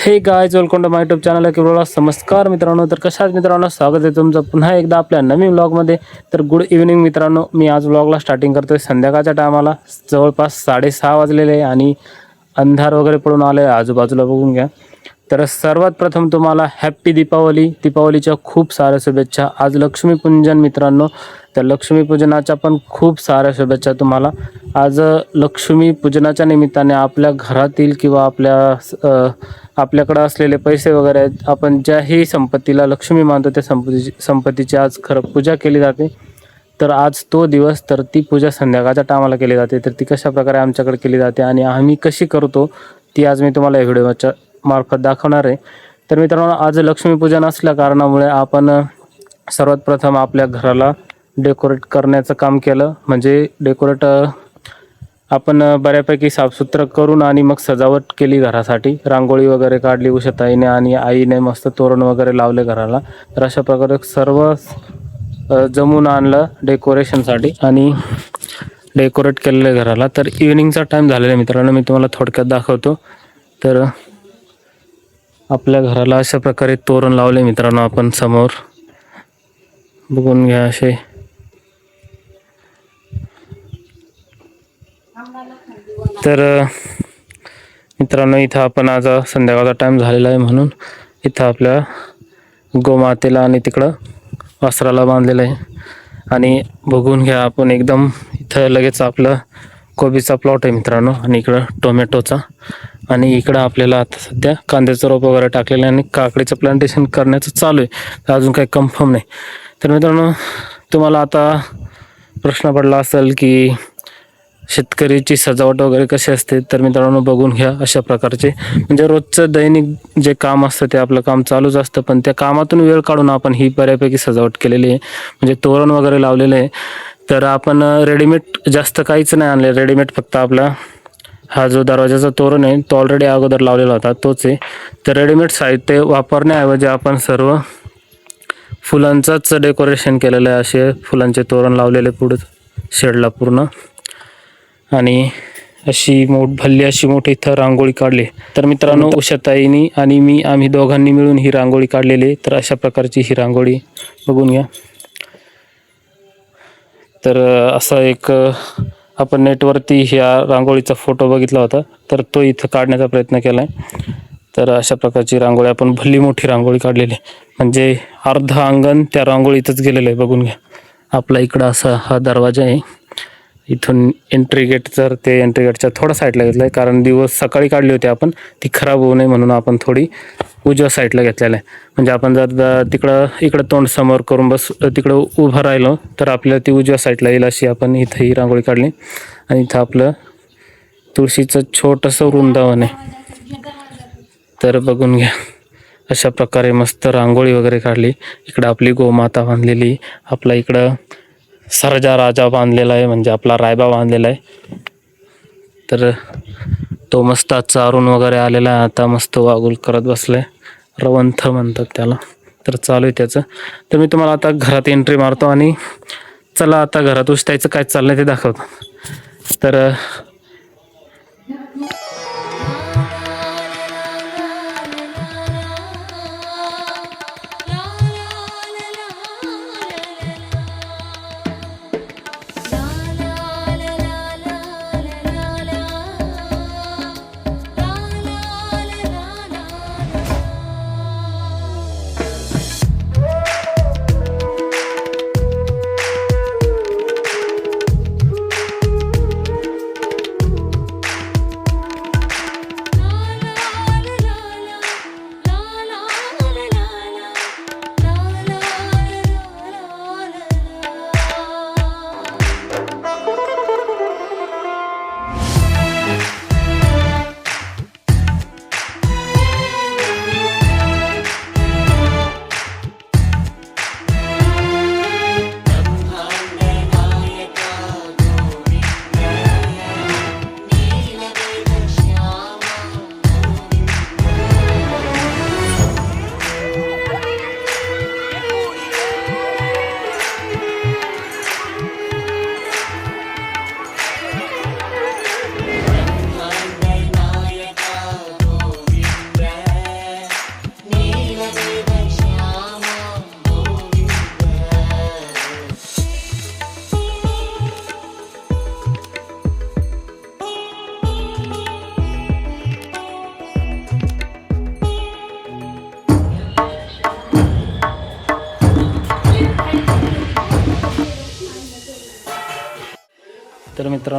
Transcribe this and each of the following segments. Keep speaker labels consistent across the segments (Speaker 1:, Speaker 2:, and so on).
Speaker 1: Hey guys welcome to my YouTube channel किंवा नमस्कार मित्रांनो. तर कशाच मित्रांनो? स्वागत आहे तुमचं पुन्हा एकदा आपल्या नवीन ब्लॉगमध्ये तर गुड इव्हनिंग मित्रांनो. मी आज ब्लॉगला स्टार्टिंग करतो आहे संध्याकाळच्या टायमाला जवळपास साडेसहा वाजलेले आहे आणि अंधार वगैरे पडून आले आजूबाजूला बघून घ्या. तर सर्वात प्रथम तुम्हाला हॅप्पी दीपावली. दीपावलीच्या खूप साऱ्या शुभेच्छा. आज लक्ष्मीपूजन मित्रांनो. तर लक्ष्मीपूजनाच्या पण खूप साऱ्या शुभेच्छा तुम्हाला. आज लक्ष्मीपूजनाच्या निमित्ताने आपल्या घरातील किंवा आपल्या आपल्याकडं असलेले पैसे वगैरे आहेत आपण ज्याही संपत्तीला लक्ष्मी मानतो त्या संपत्तीची संपत्तीची आज खरं पूजा केली जाते. तर आज तो दिवस तर ती पूजा संध्याकाळच्या टायमाला केली जाते. तर ती कशा प्रकारे आमच्याकडे केली जाते आणि आम्ही कशी करतो ती आज मी तुम्हाला या व्हिडिओच्या मार्फत दाखवणार आहे. तर मित्रांनो आज लक्ष्मीपूजन असल्या कारणामुळे आपण सर्वात प्रथम आपल्या घराला डेकोरेट करण्याचं काम केलं. म्हणजे डेकोरेट आपण बऱ्यापैकी साफसुथरं करून आणि मग सजावट केली घरासाठी. रांगोळी वगैरे काढली उषताईने आणि आईने मस्त तोरण वगैरे लावले घराला. तर अशा प्रकारे सर्व जमून आणलं डेकोरेशनसाठी आणि डेकोरेट केलेलं आहे घराला. तर इव्हिनिंगचा टाईम झालेला आहे मित्रांनो. मी तुम्हाला थोडक्यात दाखवतो. तर आपल्या घराला अशा प्रकारे तोरण लावले मित्रांनो आपण समोर. बघून घ्या असे. तर मित्रांनो इथं आपण आज संध्याकाळचा टाईम झालेला आहे म्हणून इथं आपल्या गोमातेला आणि तिकडं वासराला बांधलेलं आहे. आणि बघून घ्या आपण एकदम इथं लगेच आपलं कोबीचा प्लॉट आहे मित्रांनो आणि इकडं टोमॅटोचा. आणि इकडं आपल्याला आता सध्या कांद्याचं रोप वगैरे टाकलेलं आहे आणि काकडीचं प्लांटेशन करण्याचं चालू आहे. तर अजून काही कन्फर्म नाही. तर मित्रांनो तुम्हाला आता प्रश्न पडला असेल की शेतकरीची सजावट वगैरे कशी असते तर मित्रांनो बघून घ्या अशा प्रकारचे. म्हणजे रोजचं दैनिक जे काम असतं ते आपलं काम चालूच असतं पण त्या कामातून वेळ काढून आपण ही बऱ्यापैकी सजावट केलेली आहे. म्हणजे तोरण वगैरे लावलेलं आहे. तर आपण रेडीमेड जास्त काहीच नाही आणले. रेडीमेड फक्त आपला हा जो दरवाजाचा तोरण आहे तो ऑलरेडी अगोदर लावलेला होता तोच आहे. तर रेडीमेड साहित्य वापरण्याऐवजी आपण सर्व फुलांचंच डेकोरेशन केलेलं आहे असे फुलांचे तोरण लावलेले पुढे शेडला पूर्ण. आणि अशी मोठ भल्ली अशी मोठी इथं रांगोळी काढली. तर मित्रांनो उषाताईनी आणि मी आम्ही दोघांनी मिळून ही रांगोळी काढलेली तर अशा प्रकारची ही रांगोळी बघून घ्या. तर असा एक आपण नेटवरती ह्या रांगोळीचा फोटो बघितला होता. तर तो इथं काढण्याचा प्रयत्न केला आहे तर अशा प्रकारची रांगोळी आपण भल्ली मोठी रांगोळी काढलेली आहे. म्हणजे अर्ध अंगण त्या रांगोळीतच गेलेलं आहे बघून घ्या. आपला इकडं असा हा दरवाजा आहे. इथून एंट्री गेट तर ते एंट्री गेटच्या थोडा साईडला घेतलं आहे कारण दिवस सकाळी काढली होती आपण ती खराब होऊ नये म्हणून आपण थोडी उजव्या साईडला घेतलेलं आहे. म्हणजे आपण जर तिकडं इकडं तोंड समोर करून बस तिकडं उभं राहिलो तर आपल्याला ती उजव्या साईडला येईल अशी आपण इथं ही रांगोळी काढली. आणि इथं आपलं तुळशीचं छोटंसं वृंदावन आहे. तर बघून घ्या. अशा प्रकारे मस्त रांगोळी वगैरे काढली. इकडं आपली गोमाता बांधलेली. आपला इकडं सरजा राजा बांधलेला आहे. म्हणजे आपला रायबा बांधलेला आहे. तर तो मस्त चारून वगैरे आलेला आहे. आता मस्त वागुल करत बसलाय. रवंथ म्हणतात त्याला. तर चालू आहे त्याचं. तर मी तुम्हाला आता घरात एंट्री मारतो आणि चला आता घरात उष्टायचं काय चाललंय ते दाखवतो. तर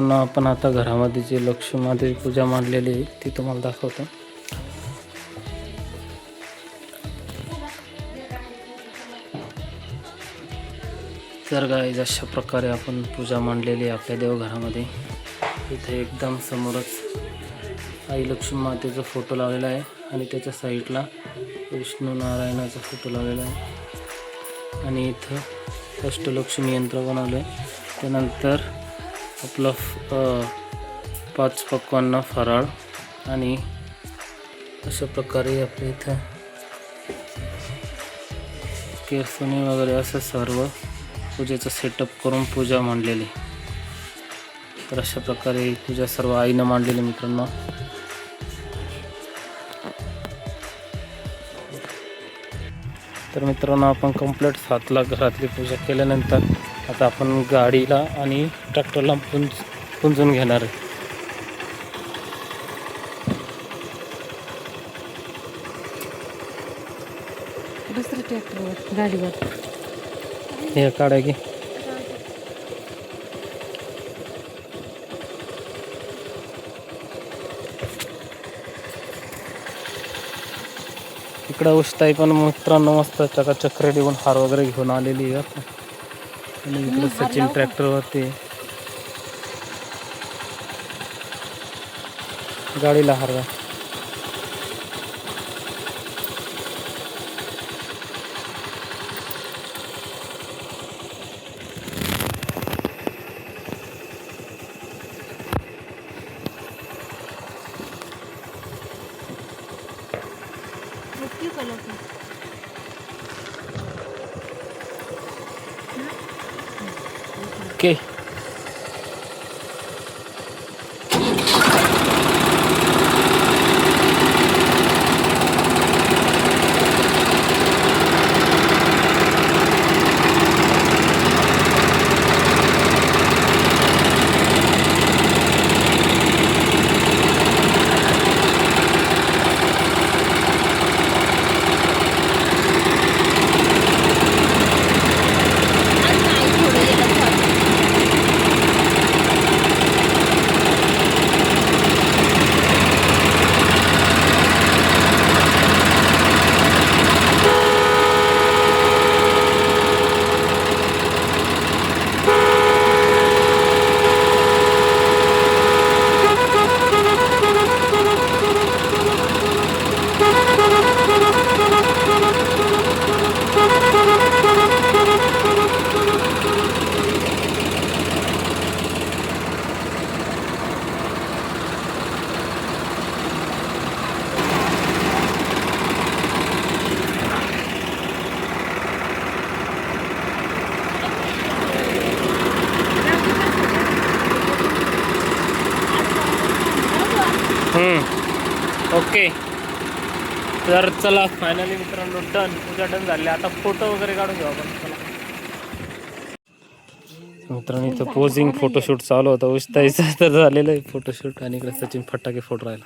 Speaker 1: मित्रांनो आपण आता घरामध्ये जे लक्ष्मी मातेची पूजा मांडलेली आहे ती तुम्हाला दाखवतो. तर गाईज अशा प्रकारे आपण पूजा मांडलेली आहे आपल्या देवघरामध्ये. इथे एकदम समोरच आई लक्ष्मी मातेचा फोटो लावलेला आहे आणि त्याच्या साईडला विष्णू नारायणाचा फोटो लावलेला आहे. आणि इथं अष्टलक्ष्मी यंत्र बनवलं आहे त्यानंतर आपलं फ- पाच पक्वांना फराळ आणि अशा प्रकारे आपल्या इथं केरसुनी वगैरे असं सर्व पूजेचं सेटअप करून पूजा मांडलेली. तर अशा प्रकारे ही पूजा सर्व आईनं मांडलेली मित्रांनो. तर मित्रांनो आपण कंप्लीट सात लाख घरातली पूजा केल्यानंतर आता आपण गाडीला आणि ट्रॅक्टरला पुंज पुंजून घेणार आहे.
Speaker 2: दुसऱ्या ट्रॅक्टरवर गाडीवर.
Speaker 1: हे काढा की. इकडं उष्टाई पण मित्रांनो मस्त चका चक्र देऊन हार वगैरे घेऊन आलेली आहे. बरं का. आणि इकडे सचिन ट्रॅक्टरवरती गाडीला हरवा. qué? ओके तर चला फायनली मित्रांनो डन पूजा डन झाली. आता फोटो वगैरे काढून घेऊ आपण. चला. मित्रांनो इथं पोझिंग फोटोशूट चालू होतं. उस्ताईचं तर झालेलं आहे फोटोशूट आणि इकडे सचिन फटाके फोटो राहिला.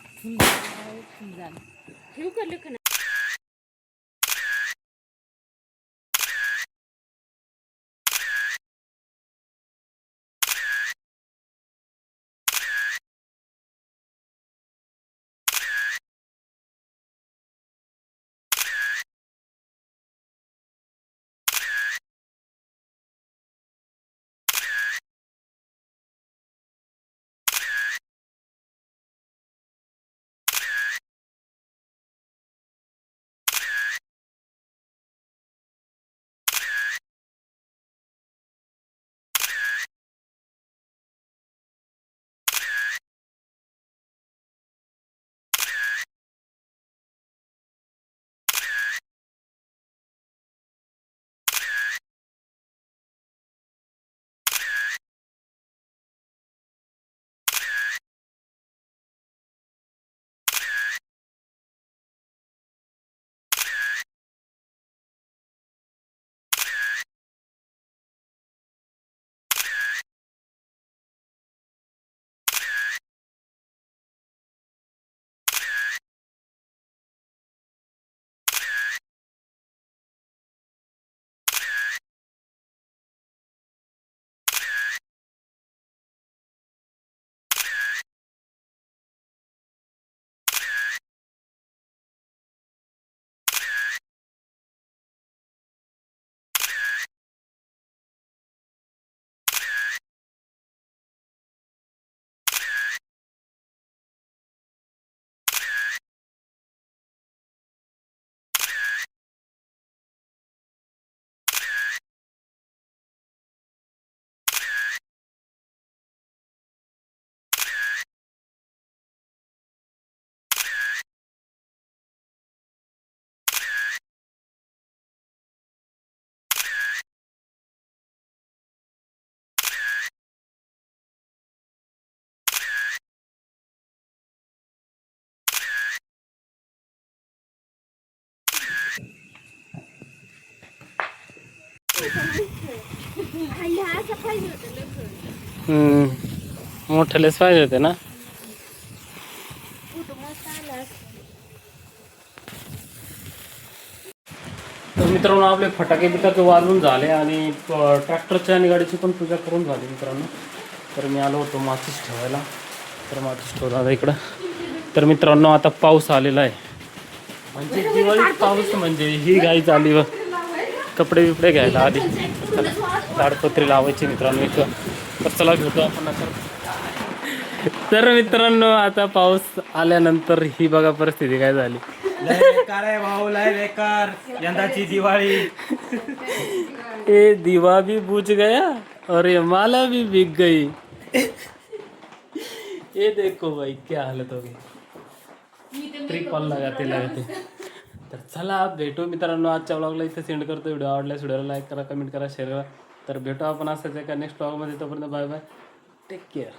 Speaker 1: मोठ्यालेच पाहिजे होते ना? तर मित्रांनो आपले फटाके पिकाचं वाजून झाले आणि ट्रॅक्टरची आणि गाडीची पण पूजा करून झाली मित्रांनो. तर मी आलो होतो माचीस ठेवायला. तर माचीस ठेवला इकडं. तर मित्रांनो आता पाऊस आलेला आहे. म्हणजे दिवाळीत पाऊस म्हणजे ही गाई चाली व कपडे बिपडे घ्यायला आधी ताडपत्री लावायची मित्रांनो इथं. तर चला भेटू आपण तर मित्रांनो आता पाऊस आल्यानंतर ही बघा परिस्थिती काय झाली.
Speaker 3: भाऊ लय बेकार. यंदाची दिवाळी.
Speaker 1: ए दीवा भी बुझ गया और ये माला भी बिक गई. ये देखो भाई क्या हालत हो गई. ट्रिपल लगाते लगाते तर चला भेटू मित्रांनो. आजच्या ब्लॉगला इथे सेंड करतो. व्हिडिओ आवडल्यास व्हिडिओला लाईक करा कमेंट करा शेअर करा. तर भेटू आपण असंच एका नेक्स्ट ब्लॉगमध्ये तोपर्यंत बाय बाय टेक केअर